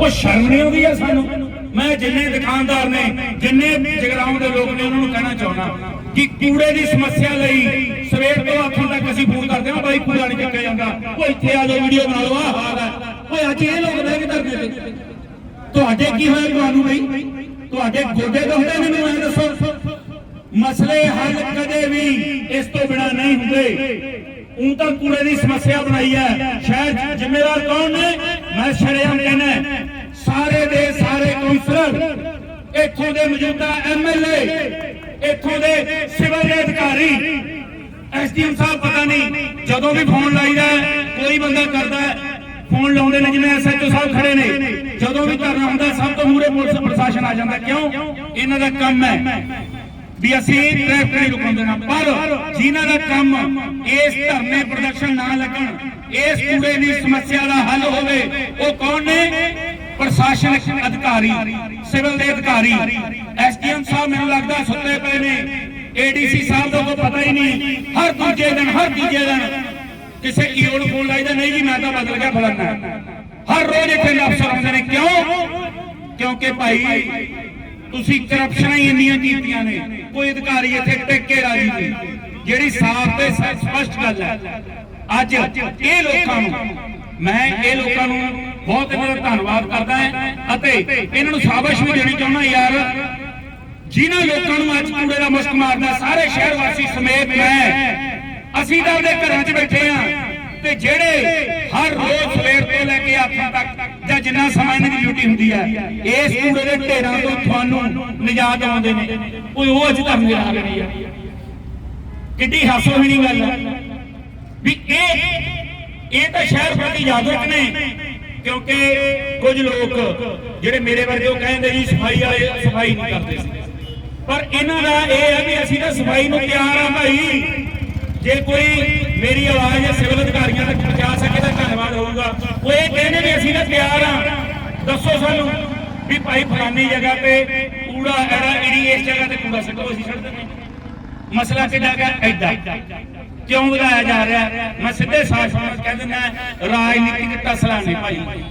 ਉਹ ਸ਼ਰਮ ਨਹੀਂ ਆਉਂਦੀ ਆ ਸਾਨੂੰ? ਮੈਂ ਜਿੰਨੇ ਦੁਕਾਨਦਾਰ ਨੇ, ਜਿੰਨੇ ਜਗਰਾਉਂ ਦੇ ਲੋਕ ਨੇ, ਉਹਨਾਂ ਨੂੰ ਕਹਿਣਾ ਚਾਹੁੰਦਾ ਕਿ ਕੂੜੇ ਦੀ ਸਮੱਸਿਆ ਲਈ ਸਵੇਰ ਤੋਂ ਆਥਣ ਤੱਕ ਅਸੀਂ ਫੋਨ ਕਰਦੇ ਹਾਂ, ਬਾਈ ਕੂੜਾ ਨਹੀਂ ਚੱਕਿਆ ਜਾਂਦਾ। ਉਹ ਇੱਥੇ ਆ ਜਾਓ, ਵੀਡੀਓ ਬਣਾ ਲਓ, ਆਹ ਹਾਲ ਹੈ। ਓਏ, ਅੱਜ ਇਹ ਲੋਕ ਬਹਿ ਕੇ ਧਰਨੇ ਤੇ। ਤੁਹਾਡੇ ਕੀ ਹੋਇਆ ਤੁਹਾਨੂੰ ਬਈ? ਤੁਹਾਡੇ ਗੋਡੇ ਦੁਖਦੇ ਨੇ ਮੈਨੂੰ ਦੱਸੋ। ਮਸਲੇ ਹੱਲ ਕਦੇ ਵੀ ਇਸ ਤੋਂ ਬਿਨਾ ਨਹੀਂ ਹੁੰਦੇ। ਉਹ ਤਾਂ ਕੂੜੇ ਦੀ ਸਮੱਸਿਆ ਬਣਾਈ ਹੈ ਸ਼ਹਿਰ ਜ਼ਿੰਮੇਵਾਰ ਕੌਣ ਨੇ? ਮੈਂ ਸ਼ਰੇਆਮ ਕਹਿੰਦਾ ਸਾਰੇ ਦੇ ਸਾਰੇ ਕੌਂਸਲਰ ਇੱਥੋਂ ਦੇ ਮੌਜੂਦਾ ਐਮਐਲਏ ਇੱਥੋਂ ਦੇ ਸਿਵਲ ਦੇ ਅਧਿਕਾਰੀ। ਐਸਡੀਐਮ ਸਾਹਿਬ ਪਤਾ ਨਹੀਂ ਜਦੋਂ ਵੀ ਫੋਨ ਲਾਈਦਾ ਹੈ, ਕੋਈ ਬੰਦਾ ਕਰਦਾ ਫੋਨ ਲਾਉਂਦੇ ਨੇ ਜਿਵੇਂ ਐਸਐਚਓ ਸਾਹਿਬ ਖੜੇ ਨੇ। ਜਦੋਂ ਵੀ ਧਰਨਾ ਹੁੰਦਾ ਸਭ ਤੋਂ ਮੂਰੇ ਪੁਲਿਸ ਪ੍ਰਸ਼ਾਸਨ ਆ ਜਾਂਦਾ। ਕਿਉਂ? ਇਹਨਾਂ ਦਾ ਕੰਮ ਹੈ ਵੀ ਅਸੀਂ ਟ੍ਰੈਫਿਕ ਨਹੀਂ ਰੁਕਣ ਦੇਣਾ ਪਰ ਜਿਨ੍ਹਾਂ ਦਾ ਕੰਮ ਇਸ ਧਰਨੇ ਪ੍ਰਦਰਸ਼ਨ ਨਾ ਲੱਗਣ, ਇਸ ਕੂੜੇ ਦੀ ਸਮੱਸਿਆ ਦਾ ਹੱਲ ਹੋਵੇ, ਉਹ ਕੌਣ ਨੇ? ਪ੍ਰਸ਼ਾਸਨਿਕ ਅਧਿਕਾਰੀ, ਸਿਵਲ ਦੇ ਅਧਿਕਾਰੀ। ਐਸਡੀਐਮ ਸਾਹਿਬ ਮੈਨੂੰ ਲੱਗਦਾ ਸੁੱਤੇ ਪਏ ਨੇ। ਏਡੀਸੀ ਸਾਹਿਬ ਦਾ ਕੋਈ ਪਤਾ ਹੀ ਨਹੀਂ। ਹਰ ਦੂਜੇ ਦਿਨ, ਹਰ ਤੀਜੇ ਦਿਨ ਕਿਸੇ ਈਓ ਨੂੰ ਫੋਨ ਲਾਈਦਾ ਨਹੀਂ ਜੀ, ਮੈਂ ਤਾਂ ਬਦਲ ਗਿਆ ਫਲਾਨਾ। ਹਰ ਰੋਜ਼ ਇੱਥੇ ਅਫਸਰ ਆਉਂਦੇ ਨੇ। ਕਿਉਂ? ਕਿਉਂਕਿ ਭਾਈ ਤੁਸੀਂ ਕਰਪਸ਼ਨਾਂ ਹੀ ਇੰਨੀਆਂ ਕੀਤੀਆਂ ਨੇ। ਕੋਈ ਅਧਿਕਾਰੀ ਇੱਥੇ ਟਿਕ ਰਾਜੀ ਨਹੀਂ। ਜਿਹੜੀ ਸਾਫ਼ ਤੇ ਸਪਸ਼ਟ ਗੱਲ ਹੈ। ਅੱਜ ਇਹ ਲੋਕਾਂ ਨੂੰ ਮੈਂ ਇਹ ਲੋਕਾਂ ਨੂੰ ਬਹੁਤ ਇਹਨਾਂ ਦਾ ਧੰਨਵਾਦ ਕਰਦਾ ਹਾਂ ਅਤੇ ਇਹਨਾਂ ਨੂੰ ਸ਼ਾਬਾਸ਼ ਵੀ ਦੇਣੀ ਚਾਹੁੰਦਾ ਯਾਰ। ਜਿਨ੍ਹਾਂ ਲੋਕਾਂ ਨੂੰ ਅੱਜ ਕੂੜੇ ਦਾ ਮੁਸ਼ਕ ਮਾਰਦਾ, ਸਾਰੇ ਸ਼ਹਿਰ ਵਾਸੀ ਸਮੇਤ ਮੈਂ। ਅਸੀਂ ਤਾਂ ਉਹਦੇ ਘਰਾਂ 'ਚ ਬੈਠੇ ਆ ਤੇ ਜਿਹੜੇ ਹਰ ਰੋਜ਼ ਸਵੇਰ ਤੋਂ ਲੈ ਕੇ ਆਥਾਂ ਤੱਕ ਜਾਂ ਜਿੰਨਾ ਸਮਾਂ ਇਹਨਾਂ ਦੀ ਡਿਊਟੀ ਹੁੰਦੀ ਹੈ, ਇਸ ਕੂੜੇ ਦੇ ਢੇਰਾਂ ਤੋਂ ਤੁਹਾਨੂੰ ਨਿਜਾਤ ਆਉਂਦੇ ਨੇ। ਕੋਈ ਉਹ ਅੱਜ ਧਰਨੇ ਲਾ ਰਹੀ ਹੈ ਕਿੱਡੀ ਹਾਸੋਹੀਣੀ ਗੱਲ ਵੀ ਇਹ ਇਹ ਤਾਂ ਸ਼ਹਿਰ ਪ੍ਰਤੀ ਜਾਗਰੂਕ ਨੇ, ਕਿਉਂਕਿ ਕੁਝ ਲੋਕ ਜਿਹੜੇ ਮੇਰੇ ਵਰਗੇ ਉਹ ਕਹਿੰਦੇ ਜੀ, ਸਫ਼ਾਈ ਵਾਲੇ ਸਫ਼ਾਈ ਨਹੀਂ ਕਰਦੇ। ਸੀ ਪਰ ਇਹਨਾਂ ਦਾ ਇਹ ਹੈ ਵੀ ਅਸੀਂ ਤਾਂ ਸਫ਼ਾਈ ਨੂੰ ਤਿਆਰ ਆ ਭਾਈ। ਜੇ ਕੋਈ ਮੇਰੀ ਆਵਾਜ਼ ਸਿਵਲ ਅਧਿਕਾਰੀਆਂ ਤੱਕ ਪਹੁੰਚਾ ਸਕੇ ਤਾਂ ਧੰਨਵਾਦ ਹੋਊਗਾ। ਉਹ ਇਹ ਕਹਿੰਦੇ ਨੇ ਅਸੀਂ ਤਾਂ ਤਿਆਰ ਆ। ਦੱਸੋ ਸਾਨੂੰ ਵੀ ਭਾਈ ਫਲਾਨੀ ਜਗ੍ਹਾ ਤੇ ਕੂੜਾ, ਐੜਾ ਇੜੀ ਇਸ ਜਗ੍ਹਾ ਤੇ ਕੂੜਾ ਸਿੱਟੋ, ਅਸੀਂ ਛੱਡ ਦਿੰਦੇ ਮਸਲਾ ਕਿਹੜਾ ਹੈਗਾ ਐਡਾ। ਕਿਉਂ ਵਧਾਇਆ ਜਾ ਰਿਹਾ? ਮੈਂ ਸਿੱਧੇ ਸਾਫ਼ ਨਾਲ ਕਹਿ ਦਿੰਦਾ, ਰਾਜਨੀਤਿਕ ਤਸਲਾ ਨਹੀਂ ਭਾਈ।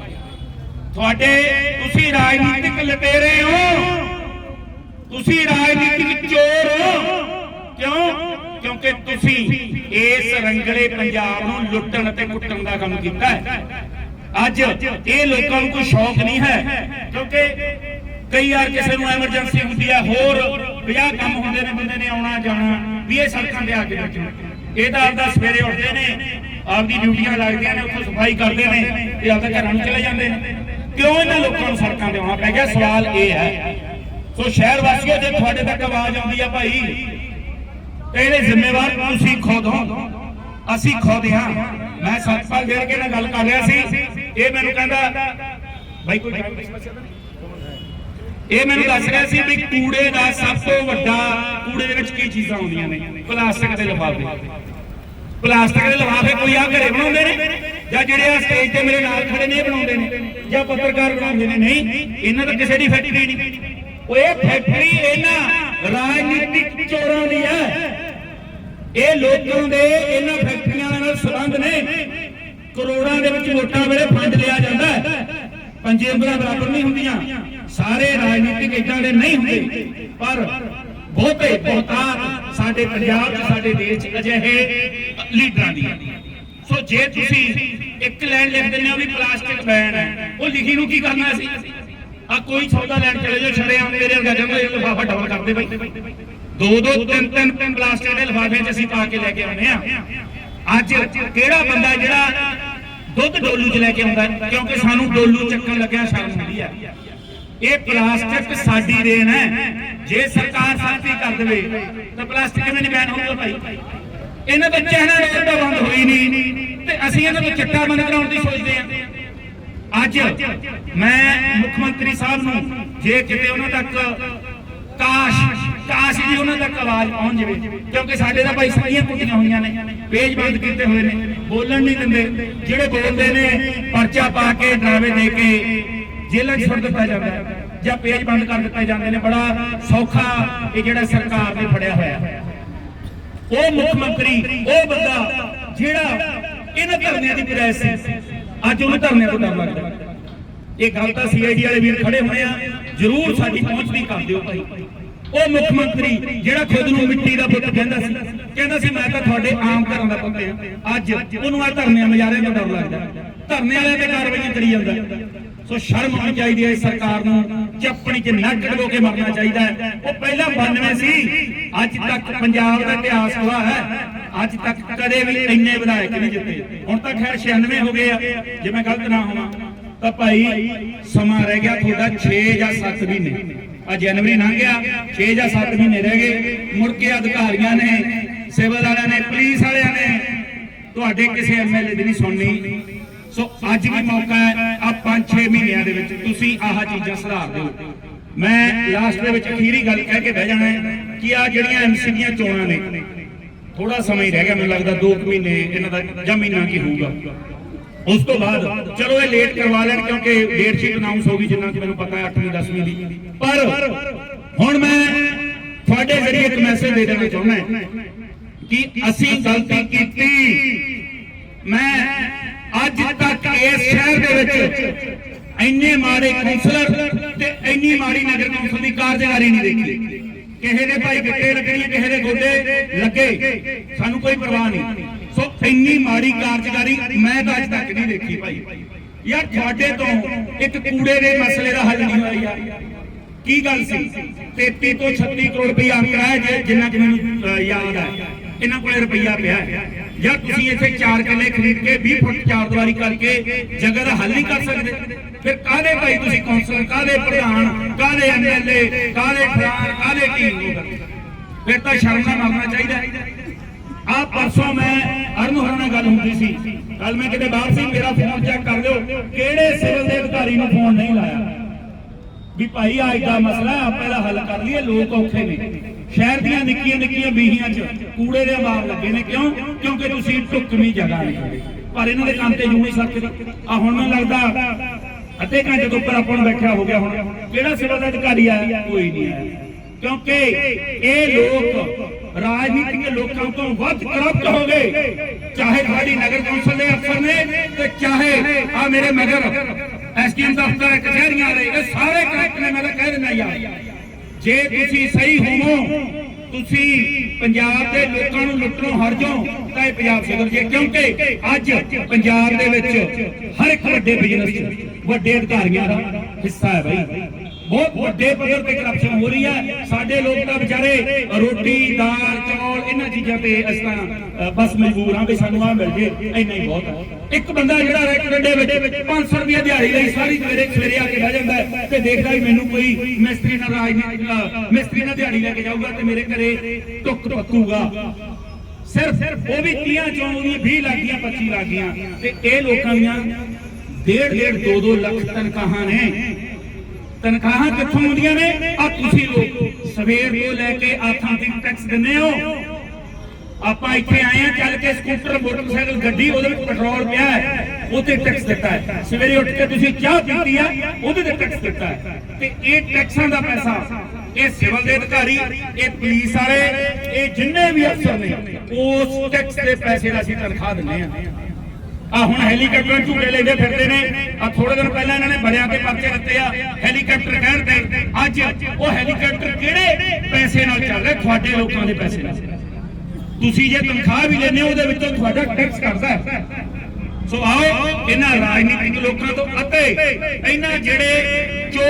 ਤੁਹਾਡੇ ਤੁਸੀਂ ਰਾਜਨੀਤਿਕ ਲਟੇਰੇ ਹੋ। ਤੁਸੀਂ ਰਾਜਨੀਤਿਕ ਚੋਰ ਹੋ। ਕਿਉਂ? ਕਿਉਂਕਿ ਤੁਸੀਂ ਇਸ ਰੰਗਲੇ ਪੰਜਾਬ ਨੂੰ ਲੁੱਟਣ ਅਤੇ ਕੁੱਟਣ ਦਾ ਕੰਮ ਕੀਤਾ ਹੈ। ਅੱਜ ਇਹ ਲੋਕਾਂ ਨੂੰ ਕੋਈ ਸ਼ੌਕ ਨਹੀਂ ਹੈ, ਕਿਉਂਕਿ ਕਈ ਵਾਰ ਕਿਸੇ ਨੂੰ ਐਮਰਜੈਂਸੀ ਹੁੰਦੀ ਹੈ ਹੋਰ 50 ਕੰਮ ਹੁੰਦੇ ਨੇ, ਬੰਦੇ ਨੇ ਆਉਣਾ, ਜਾਣਾ, ਵੀ ਇਹ ਸੜਕਾਂ ਤੇ ਆ ਕੇ ਬੈਠੇ ਇਹ ਤਾਂ ਆਪਦਾ ਸਵੇਰੇ ਉੱਠਦੇ ਨੇ, ਆਪਦੀ ਡਿਊਟੀਆਂ ਲੱਗਦੀਆਂ ਨੇ, ਉੱਥੋਂ ਸਫ਼ਾਈ ਕਰਦੇ ਨੇ ਤੇ ਆਪਦਾ ਘਰਾਂ ਨੂੰ ਚਲੇ ਜਾਂਦੇ ਨੇ। ਕਿਉਂ ਇਹਨਾਂ ਲੋਕਾਂ ਨੂੰ ਸੜਕਾਂ ਤੇ ਆਉਣਾ ਪੈ ਗਿਆ? ਸਵਾਲ ਇਹ ਹੈ। ਸੋ ਸ਼ਹਿਰ ਵਾਸੀਓ ਜੇ ਤੁਹਾਡੇ ਤੱਕ ਆਵਾਜ਼ ਆਉਂਦੀ ਆ ਭਾਈ ਇਹਦੇ ਜ਼ਿੰਮੇਵਾਰ ਤੁਸੀਂ ਖੁਦ ਹੋ। ਅਸੀਂ ਖੁਦ ਹਾਂ ਮੈਂ ਸਤਪਾਲ ਦੇਰ ਕੇ ਨਾਲ ਗੱਲ ਕਰ ਰਿਹਾ ਸੀ। ਇਹ ਮੈਨੂੰ ਕਹਿੰਦਾ ਭਾਈ ਕੋਈ ਇਹ ਮੈਨੂੰ ਦੱਸ ਰਿਹਾ ਸੀ ਵੀ ਕੂੜੇ ਦਾ ਸਭ ਤੋਂ ਵੱਡਾ, ਕੂੜੇ ਦੇ ਵਿੱਚ ਕੀ ਚੀਜ਼ਾਂ ਆਉਂਦੀਆਂ ਨੇ? ਪਲਾਸਟਿਕ ਦੇ ਲਿਫਾਫੇ। ਪਲਾਸਟਿਕ ਦੇ ਲਿਫਾਫੇ ਕੋਈ ਆ ਘਰੇ ਬਣਾਉਂਦੇ ਨੇ? ਜਾਂ ਜਿਹੜੇ ਆ ਸਟੇਜ ਤੇ ਮੇਰੇ ਨਾਲ ਖੜੇ ਨੇ ਬਣਾਉਂਦੇ ਨੇ? ਜਾਂ ਪੱਤਰਕਾਰ ਬਣਾਉਂਦੇ ਨੇ? ਨਹੀਂ, ਇਹਨਾਂ ਦਾ ਕਿਸੇ ਦੀ ਫੈਕਟਰੀ ਨਹੀਂ। ਉਹ ਇਹ ਫੈਕਟਰੀ ਇਹਨਾਂ ਰਾਜਨੀਤਿਕ ਚੋਰਾਂ ਦੀ ਹੈ। ਇਹ ਲੋਕਾਂ ਦੇ ਇਹਨਾਂ ਫੈਕਟਰੀਆਂ ਨਾਲ ਸੰਬੰਧ ਨੇ। ਕਰੋੜਾਂ ਦੇ ਵਿੱਚ ਵੋਟਾਂ ਵੇਲੇ ਫੰਡ ਲਿਆ ਜਾਂਦਾ ਹੈ। ਪੰਜੇ ਉਂਗਲਾਂ ਬਰਾਬਰ ਨਹੀਂ ਹੁੰਦੀਆਂ। ਸਾਰੇ ਰਾਜਨੀਤਿਕ ਇਦਾਂ ਦੇ ਨਹੀਂ ਹੁੰਦੇ। ਪਰ ਬਹੁਤੇ, ਬਹੁਤਾਤ ਸਾਡੇ ਪੰਜਾਬ 'ਚ ਸਾਡੇ ਦੇਸ਼ 'ਚ ਅਜਿਹੇ ਲੀਡਰਾਂ ਦੀ। ਸੋ ਜੇ ਤੁਸੀਂ ਇੱਕ ਲਾਈਨ ਲਿਖ ਦਿੰਦੇ ਹੋ ਵੀ ਪਲਾਸਟਿਕ ਬੈਨ ਹੈ, ਉਹ ਲਿਖੀ ਨੂੰ ਕੀ ਕਰਨਾ ਸੀ ਆ ਕੋਈ ਸੌਦਾ ਲੈਣ ਚਲੇ ਜਾਓ ਛੜੇ ਆਮ ਮੇਰੇ ਵਰਗਾ ਜੰਗਲ ਲਿਫਾਫਾ ਡਬਲ ਕਰਦੇ ਬਈ। ਦੋ ਦੋ ਤਿੰਨ ਤਿੰਨ ਤਿੰਨ ਪਲਾਸਟਿਕ ਦੇ ਲਿਫਾਫੇ 'ਚ ਅਸੀਂ ਪਾ ਕੇ ਲੈ ਕੇ ਆਉਂਦੇ ਆ ਅੱਜ ਕਿਹੜਾ ਬੰਦਾ ਜਿਹੜਾ ਦੁੱਧ ਡੋਲੂ 'ਚ ਲੈ ਕੇ ਆਉਂਦਾ? ਕਿਉਂਕਿ ਸਾਨੂੰ ਡੋਲੂ ਚੱਕਣ ਲੱਗਿਆ ਸ਼ਰਮ ਹੁੰਦੀ ਆ। ਇਹ ਪਲਾਸਟਿਕ ਸਾਡੀ ਦੇਣ ਹੈ। ਜੇ ਸਰਕਾਰ ਸਖਤੀ ਕਰ ਦੇਵੇ, ਤਾਂ ਪਲਾਸਟਿਕ ਕਿਵੇਂ ਨਹੀਂ ਬੈਨ ਹੋਊਗਾ ਭਾਈ? ਇਹਨਾਂ ਦਾ ਚਿਹਰਾ ਰੋਡ ਤਾਂ ਬੰਦ ਹੋਈ ਨਹੀਂ, ਤੇ ਅਸੀਂ ਇਹਨਾਂ ਨੂੰ ਚੱਕਾ ਬੰਦ ਕਰਾਉਣ ਦੀ ਸੋਚਦੇ ਆ ਅੱਜ ਮੈਂ ਮੁੱਖ ਮੰਤਰੀ ਸਾਹਿਬ ਨੂੰ, ਜੇ ਕਿਤੇ ਉਹਨਾਂ ਤੱਕ ਕਾਸ਼ ਕਾਸ਼ ਜੀ ਉਹਨਾਂ ਤੱਕ ਆਵਾਜ਼ ਪਹੁੰਚ ਜਾਵੇ। ਕਿਉਂਕਿ ਸਾਡੇ ਤਾਂ ਭਾਈ ਸਾਰੀਆਂ ਕੁੱਟੀਆਂ ਹੋਈਆਂ ਨੇ, ਪੇਜ ਬੰਦ ਕੀਤੇ ਹੋਏ ਨੇ। ਬੋਲਣ ਨਹੀਂ ਦਿੰਦੇ। ਜਿਹੜੇ ਬੋਲਦੇ ਨੇ, ਪਰਚਾ ਪਾ ਕੇ ਡਰਾਵੇ ਦੇ ਕੇ ਜੇਲ੍ਹਾਂ 'ਚ ਸੁੱਟ ਦਿੱਤਾ ਜਾਂਦਾ ਜਾਂ ਪੇਜ ਬੰਦ ਕਰ ਦਿੱਤੇ ਜਾਂਦੇ ਨੇ। ਬੜਾ ਸੌਖਾ ਇਹ ਜਿਹੜਾ ਸਰਕਾਰ ਨੇ ਫੜਿਆ ਹੋਇਆ ਉਹ ਮੁੱਖ ਮੰਤਰੀ, ਉਹ ਬੰਦਾ ਜਿਹੜਾ ਇਹਨਾਂ ਧਰਨਿਆਂ ਦੀ ਵਿਰਾਇਤ ਸੀ, ਅੱਜ ਉਹਨੂੰ ਧਰਨਿਆਂ ਤੋਂ ਡਰ ਲੱਗਦਾ ਇਹ ਗੱਲ ਤਾਂ ਸੀਆਈਡੀ ਵਾਲੇ ਵੀਰ ਖੜੇ ਹੋਏ ਆ। ਜਰੂਰ ਸਾਡੀ ਪਹੁੰਚ ਦੀ ਕਰ ਦਿਓ ਭਾਈ। ਉਹ ਮੁੱਖ ਮੰਤਰੀ ਜਿਹੜਾ ਖੁਦ ਨੂੰ ਮਿੱਟੀ ਦਾ ਪੁੱਤ ਕਹਿੰਦਾ ਸੀ। ਕਹਿੰਦਾ ਸੀ, ਮੈਂ ਤਾਂ ਤੁਹਾਡੇ ਆਮ ਘਰਾਂ ਦਾ ਪੁੱਤ ਆ ਅੱਜ ਉਹਨੂੰ ਆ ਧਰਨਿਆਂ ਮਜਾਰਿਆਂ ਦਾ ਡਰ ਲੱਗਦਾ। ਧਰਨੇ ਵਾਲਿਆਂ ਤੇ ਕਾਰਵਾਈਆਂ ਕਰੀ ਜਾਂਦਾ। ਸੋ ਸ਼ਰਮ ਆਉਣੀ ਚਾਹੀਦੀ ਹੈ ਸਰਕਾਰ ਨੂੰ। ਚੱਪਣੀ 'ਚ ਨੱਕ ਡਬੋ ਕੇ ਮਰਨਾ ਚਾਹੀਦਾ ਉਹ ਪਹਿਲਾਂ 92 ਸੀ। ਅੱਜ ਤੱਕ ਪੰਜਾਬ ਦਾ ਇਤਿਹਾਸ ਹੋਆ ਹੈ। ਅੱਜ ਤੱਕ ਕਦੇ ਵੀ ਇੰਨੇ ਵਿਧਾਇਕ ਨਹੀਂ ਜਿੱਤੇ। ਹੁਣ ਤਾਂ ਖੈਰ 96 ਹੋ ਗਏ ਆ। ਜੇ ਮੈਂ ਗਲਤ ਨਾ ਹੋਵਾਂ, ਤਾਂ ਭਾਈ ਸਮਾਂ ਰਹਿ ਗਿਆ ਤੁਹਾਡਾ 6 ਜਾਂ 7 ਮਹੀਨੇ। ਆ ਜਨਵਰੀ ਲੰਘ ਗਿਆ 6 ਜਾਂ 7 ਮਹੀਨੇ ਰਹਿ ਗਏ। ਮੁੜ ਕੇ ਅਧਿਕਾਰੀਆਂ ਨੇ, ਸਿਵਲ ਵਾਲਿਆਂ ਨੇ, ਪੁਲਿਸ ਵਾਲਿਆਂ ਨੇ ਤੁਹਾਡੇ ਕਿਸੇ ਐਮਐਲਏ ਦੀ ਨਹੀਂ ਸੁਣਨੀ। ਸੋ ਅੱਜ ਵੀ ਮੌਕਾ ਹੈ ਆ 5-6 ਮਹੀਨਿਆਂ ਦੇ ਵਿੱਚ ਤੁਸੀਂ ਆਹ ਚੀਜ਼ਾਂ ਸੁਧਾਰ ਦਿਓ। ਮੈਂ ਲਾਸਟ ਦੇ ਵਿੱਚ ਅਖੀਰੀ ਗੱਲ ਕਹਿ ਕੇ ਬਹਿ ਜਾਣਾ ਹੈ ਕਿ ਆ ਜਿਹੜੀਆਂ ਐਮਸੀ ਦੀਆਂ ਚੋਣਾਂ ਨੇ ਥੋੜਾ ਸਮਾਂ ਹੀ ਰਹਿ ਗਿਆ ਮੈਨੂੰ ਲੱਗਦਾ 2 ਮਹੀਨੇ ਇਹਨਾਂ ਦਾ ਜਾਂ ਮਹੀਨਾ ਕੀ ਹੋਊਗਾ। ਉਸ ਤੋਂ ਬਾਅਦ ਚਲੋ ਇਹ ਲੇਟ ਕਰਵਾ ਲੈਣ ਕਿਉਂਕਿ ਡੇਟ ਸ਼ੀਟ ਅਨਾਉਂਸ ਹੋ ਗਈ ਜਿੰਨਾ ਕਿ ਮੈਨੂੰ ਪਤਾ ਹੈ 8ਵੀਂ 10ਵੀਂ ਦੀ। ਪਰ ਹੁਣ ਮੈਂ ਤੁਹਾਡੇ ਜ਼ਰੀਏ ਇੱਕ ਮੈਸੇਜ ਦੇ ਦੇਣਾ ਚਾਹੁੰਦਾ ਕਿ ਅਸੀਂ ਗਲਤੀ ਕੀਤੀ। ਮੈਂ ਅੱਜ ਤੱਕ ਇਸ ਸ਼ਹਿਰ ਦੇ ਵਿੱਚ ਇੰਨੇ ਮਾੜੇ ਕਾਉਂਸਲਰ ਤੇ ਇੰਨੀ ਮਾੜੀ ਨਗਰ ਕੌਂਸਲ ਦੀ ਕਾਰਜਕਾਰੀ ਨਹੀਂ ਦੇਖੀ। ਕਿਸੇ ਦੇ ਭਾਈ ਗਿੱਟੇ ਲੱਗੇ, ਕਿਸੇ ਦੇ ਗੋਡੇ ਲੱਗੇ। ਸਾਨੂੰ ਕੋਈ ਪਰਵਾਹ ਨਹੀਂ। ਇੰਨੀ ਮਾੜੀ ਕਾਰਜਕਾਰੀ ਮੈਂ ਤਾਂ ਅੱਜ ਤੱਕ ਨਹੀਂ ਦੇਖੀ ਭਾਈ। ਯਾਰ ਤੁਹਾਡੇ ਤੋਂ ਇੱਕ ਕੂੜੇ ਦੇ ਮਸਲੇ ਦਾ ਹੱਲ ਨਹੀਂ ਹੋਇਆ। ਯਾਰ ਕੀ ਗੱਲ ਸੀ? 33 ਤੋਂ 36 ਕਰੋੜ ਰੁਪਇਆ ਅੰਕੜਾ ਹੈ ਜਿੰਨਾ ਕਿ ਮੈਨੂੰ ਯਾਦ ਹੈ। ਇਹਨਾਂ ਕੋਲੇ ਰੁਪਈਆ ਪਿਆ ਹੈ। ਜਾਂ ਤੁਸੀਂ ਇੱਥੇ ਚਾਰ ਕਿੱਲੇ ਖਰੀਦ ਕੇ 20 ਫੁੱਟ ਚਾਰ ਦੀਵਾਰੀ ਕਰਕੇ ਜਗ੍ਹਾ ਦਾ ਹੱਲ ਨਹੀਂ ਕਰ ਸਕਦੇ। ਫਿਰ ਕਾਹਦੇ ਭਾਈ ਤੁਸੀਂ ਕੌਂਸਲਰ, ਕਾਹਦੇ ਪ੍ਰਧਾਨ, ਕਾਹਦੇ ਐਮਐਲਏ ਕਾਹਦੇ ਫਲਾਣ ਕਾਹਦੇ ਟੀਮ ਨੂੰ ਕਰਦੇ? ਫਿਰ ਤਾਂ ਸ਼ਰਮ ਨਾਲ ਮਰਨਾ ਚਾਹੀਦਾ ਆ ਪਰਸੋਂ ਮੈਂ ਅਰਨ ਹੋਰਾਂ ਨਾਲ ਗੱਲ ਹੁੰਦੀ ਸੀ। ਕੱਲ ਮੈਂ ਕਿਤੇ ਬਾਹਰ ਸੀ ਮੇਰਾ ਫੋਨ ਚੈੱਕ ਕਰ ਲਿਓ। ਕਿਹੜੇ ਸਿਵਲ ਦੇ ਅਧਿਕਾਰੀ ਨੂੰ ਫੋਨ ਨਹੀਂ ਲਾਇਆ? ਵੀ ਭਾਈ ਅੱਜ ਦਾ ਮਸਲਾ ਹੈ, ਆਪਾਂ ਹੱਲ ਕਰ ਲਈਏ ਲੋਕ ਔਖੇ ਨੇ। ਸ਼ਹਿਰ ਦੀਆਂ ਨਿੱਕੀਆਂ ਨਿੱਕੀਆਂ ਬੀਹੀਆਂ 'ਚ ਕੂੜੇ ਦੇ ਮਾਰ ਲੱਗੇ ਨੇ। ਕਿਉਂ? ਕਿਉਂਕਿ ਤੁਸੀਂ ਢੁਕਵੀਂ ਜਗ੍ਹਾ ਨਹੀਂ ਪਰ ਇਹਨਾਂ ਦੇ ਕੰਮ ਤੇ ਜੂ ਨਹੀਂ ਸਕਦੇ ਆ ਹੁਣ ਮੈਨੂੰ ਲੱਗਦਾ ਅੱਧੇ ਘੰਟੇ ਤੋਂ ਉੱਪਰ ਆਪਾਂ ਨੂੰ ਬੈਠਿਆ ਹੋ ਗਿਆ ਹੁਣ। ਕਿਹੜਾ ਸਿਵਲ ਦਾ ਅਧਿਕਾਰੀ ਆ ਕੋਈ ਨਹੀਂ ਆਇਆ। ਕਿਉਂਕਿ ਇਹ ਲੋਕ ਰਾਜਨੀਤਿਕ ਲੋਕਾਂ ਤੋਂ ਵੱਧ ਕਰਪਟ ਹੋ ਗਏ ਚਾਹੇ ਸਾਡੀ ਨਗਰ ਕੌਂਸਲ ਦੇ ਅਫਸਰ ਨੇ ਤੇ ਚਾਹੇ ਆ ਮੇਰੇ ਮਗਰ ਐਸਡੀਐਮ ਦਫ਼ਤਰ ਹੈ, ਕਚਹਿਰੀਆਂ ਵਾਲੇ ਇਹ ਸਾਰੇ ਕਰਪਟ ਨੇ ਮੈਂ ਤਾਂ ਕਹਿ ਦਿੰਦਾ ਯਾਰ। ਜੇ ਤੁਸੀਂ ਸਹੀ ਹੋਵੋ ਤੁਸੀਂ ਪੰਜਾਬ ਦੇ ਲੋਕਾਂ ਨੂੰ ਲੁੱਟਣੋਂ ਹਟ ਜਾਓ ਤਾਂ ਇਹ ਪੰਜਾਬ ਸੁਧਰ ਜੇ ਕਿਉਂਕਿ ਅੱਜ ਪੰਜਾਬ ਦੇ ਵਿੱਚ ਹਰ ਇੱਕ ਵੱਡੇ ਬਿਜ਼ਨਸ ਵੱਡੇ ਅਧਿਕਾਰੀਆਂ ਦਾ ਹਿੱਸਾ ਹੈ ਬਾਈ। ਬਹੁਤ ਵੱਡੇ ਪੱਧਰ ਤੇ ਕਰਪਸ਼ਨ ਹੋ ਰਹੀ ਹੈ। ਸਾਡੇ ਲੋਕ ਤਾਂ ਵਿਚਾਰੇ ਰੋਟੀ ਦਾਲ ਚੌਲ ਇਹਨਾਂ ਚੀਜ਼ਾਂ ਤੇ ਇਸ ਤਰ੍ਹਾਂ ਬਸ ਮਜਬੂਰ ਹਾਂ ਵੀ ਸਾਨੂੰ ਆ ਮਿਲ ਜੇ ਇੰਨਾ ਹੀ ਬਹੁਤ ਹੈ। ਇੱਕ ਬੰਦਾ ਜਿਹੜਾ ਰੈਕਟਰ ਵਿੱਚ 500 ਰੁਪਏ ਦਿਹਾੜੀ ਲਈ ਸਾਰੀ ਸਵੇਰੇ ਸਵੇਰੇ ਆ ਕੇ ਬਹਿ ਜਾਂਦਾ ਤੇ ਦੇਖਦਾ ਵੀ ਮੈਨੂੰ ਕੋਈ ਮਿਸਤਰੀ ਨਾਲ ਰਾਜਨੀਤੀ ਅ, ਮਿਸਤਰੀ ਨਾਲ ਦਿਹਾੜੀ ਲੈ ਕੇ ਜਾਊਗਾ ਤੇ ਮੇਰੇ ਘਰੇ ਟੁੱਕ ਪੱਕੂਗਾ। ਸਿਰਫ ਉਹ ਵੀ 30 ਚੋਂ ਉਹਦੀਆਂ 20 ਲੱਖ ਦੀਆਂ 25 ਲੱਖ ਤੇ ਇਹ ਲੋਕਾਂ ਦੀਆਂ ਡੇਢ ਡੇਢ 2 2 ਲੱਖ ਤਨਖਾਹਾਂ ਨੇ। ਤਨਖਾਹਾਂ ਕਿੱਥੋਂ ਆਉਂਦੀਆਂ ਨੇ? ਆ ਤੁਸੀਂ ਲੋਕ ਸਵੇਰ ਤੋਂ ਲੈ ਕੇ ਆਥਾਂ ਤੱਕ ਟੈਕਸ ਦਿੰਦੇ ਹੋ। ਆਪਾਂ ਇੱਥੇ ਆਏ ਆ ਚੱਲ ਕੇ ਸਕੂਟਰ ਮੋਟਰਸਾਈਕਲ ਗੱਡੀ, ਉਹਦੇ ਵਿੱਚ ਪੈਟਰੋਲ ਪਿਆ ਹੈ ਉਹ ਟੈਕਸ ਦਿੱਤਾ ਹੈ। ਸਵੇਰੇ ਉੱਠ ਕੇ ਤੁਸੀਂ ਚਾਹ ਪੀਤੀ ਆ, ਉਹਦੇ ਤੇ ਟੈਕਸ ਦਿੱਤਾ ਹੈ। ਤੇ ਇਹ ਟੈਕਸਾਂ ਦਾ ਪੈਸਾ, ਇਹ ਸਿਵਲ ਦੇ ਅਧਿਕਾਰੀ, ਇਹ ਪੁਲਿਸ ਵਾਲੇ, ਇਹ ਜਿੰਨੇ ਵੀ ਅਫਸਰ ਨੇ, ਉਸ ਟੈਕਸ ਦੇ ਪੈਸੇ ਦਾ ਅਸੀਂ ਤਨਖਾਹ ਦਿੰਦੇ ਆ ਆ ਹੁਣ ਹੈਲੀਕਾਪਟਰ ਝੂਟੇ ਲੈਂਦੇ ਫਿਰਦੇ ਨੇ। ਆ ਥੋੜੇ ਦਿਨ ਪਹਿਲਾਂ ਇਹਨਾਂ ਨੇ ਬੜਿਆਂ ਤੇ ਪਰਚੇ ਦਿੱਤੇ ਆ ਹੈਲੀਕਾਪਟਰ ਕਹਿਣ ਤੇ। ਅੱਜ ਉਹ ਹੈਲੀਕਾਪਟਰ ਕਿਹੜੇ ਪੈਸੇ ਨਾਲ ਚੱਲ ਰਿਹਾ? ਤੁਹਾਡੇ ਲੋਕਾਂ ਦੇ ਪੈਸੇ ਨਾਲ। ਤੁਸੀਂ ਜੇ ਤਨਖਾਹ ਵੀ ਲੈਂਦੇ ਹੋ, ਉਹਦੇ ਵਿੱਚੋਂ ਤੁਹਾਡਾ ਟੈਕਸ ਕਰਦਾ ਸੋ ਆਓ, ਇਹਨਾਂ ਰਾਜਨੀਤਿਕ ਲੋਕਾਂ ਤੋਂ ਅਤੇ ਇਹਨਾਂ ਜਿਹੜੇ ਜੋ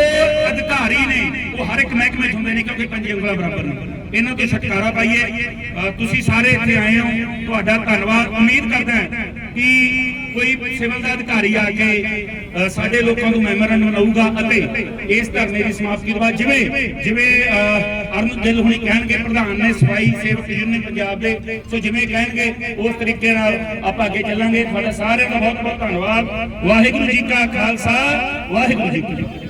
ਅਧਿਕਾਰੀ ਨੇ ਉਹ ਹਰ ਇੱਕ ਮਹਿਕਮੇ 'ਚ ਹੁੰਦੇ ਨੇ ਕਿਉਂਕਿ ਪੰਜ ਉਂਗਲਾਂ ਬਰਾਬਰ ਨੇ। ਇਹਨਾਂ ਤੇ ਛੁਟਕਾਰਾ ਪਾਈਏ। ਤੁਸੀਂ ਸਾਰੇ ਇੱਥੇ ਆਏ ਹੋ। ਤੁਹਾਡਾ ਧੰਨਵਾਦ। ਉਮੀਦ ਕਰਦਾ ਕਿ ਕੋਈ ਸਿਵਲ ਦਾ ਅਧਿਕਾਰੀ ਆ ਕੇ ਸਾਡੇ ਲੋਕਾਂ ਨੂੰ ਮੈਮੋਰੈਂਡਮ ਲਾਊਗਾ ਅਤੇ ਇਸ ਧਰਨੇ ਦੀ ਸਮਾਪਤੀ ਤੋਂ ਬਾਅਦ ਜਿਵੇਂ ਜਿਵੇਂ ਅ, ਅਰਨ ਗਿੱਲ ਹੁਣੀ ਕਹਿਣਗੇ ਪ੍ਰਧਾਨ ਨੇ ਸਫ਼ਾਈ ਸੇਵਕ ਯੂਨੀਅਨ ਪੰਜਾਬ ਦੇ ਸੋ ਜਿਵੇਂ ਕਹਿਣਗੇ ਉਸ ਤਰੀਕੇ ਨਾਲ ਆਪਾਂ ਅੱਗੇ ਚੱਲਾਂਗੇ। ਤੁਹਾਡਾ ਸਾਰਿਆਂ ਦਾ ਬਹੁਤ ਬਹੁਤ ਧੰਨਵਾਦ। ਵਾਹਿਗੁਰੂ ਜੀ ਕਾ ਖਾਲਸਾ। ਵਾਹਿਗੁਰੂ ਜੀ ਕੀ ਫਤਿਹ।